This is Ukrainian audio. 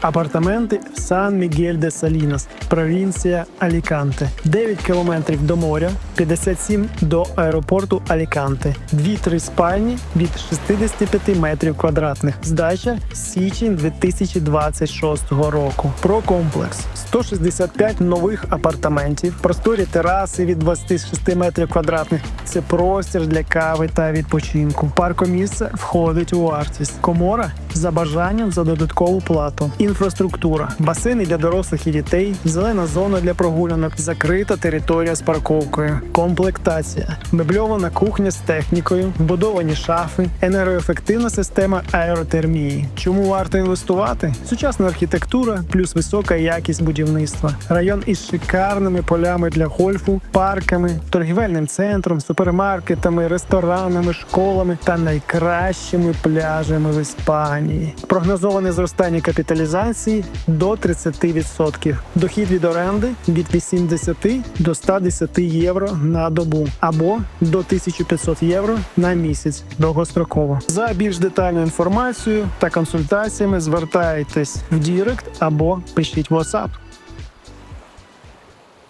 Апартаменти в Сан Мігель де Салінос, провінція Аліканте. 9 кілометрів до моря, 57 до аеропорту Аліканте. 2-3 спальні від 65 метрів квадратних. Здача січень 2026 року. Про комплекс 165 нових апартаментів, просторі тераси від 26 метрів квадратних. Це простір для кави та відпочинку. Паркомісце входить у вартість. Комора за бажанням за додаткову плату. Інфраструктура, басейни для дорослих і дітей, зелена зона для прогулянок, закрита територія з парковкою, комплектація, мебльована кухня з технікою, вбудовані шафи, енергоефективна система аеротермії. Чому варто інвестувати? Сучасна архітектура плюс висока якість будівництва, район із шикарними полями для гольфу, парками, торгівельним центром, супермаркетами, ресторанами, школами та найкращими пляжами в Іспанії. Прогнозоване зростання капіталізації до 30%. Дохід від оренди від 80 до 110 євро на добу або до 1500 євро на місяць довгостроково. За більш детальну інформацію та консультаціями звертайтесь в Дірект або пишіть WhatsApp.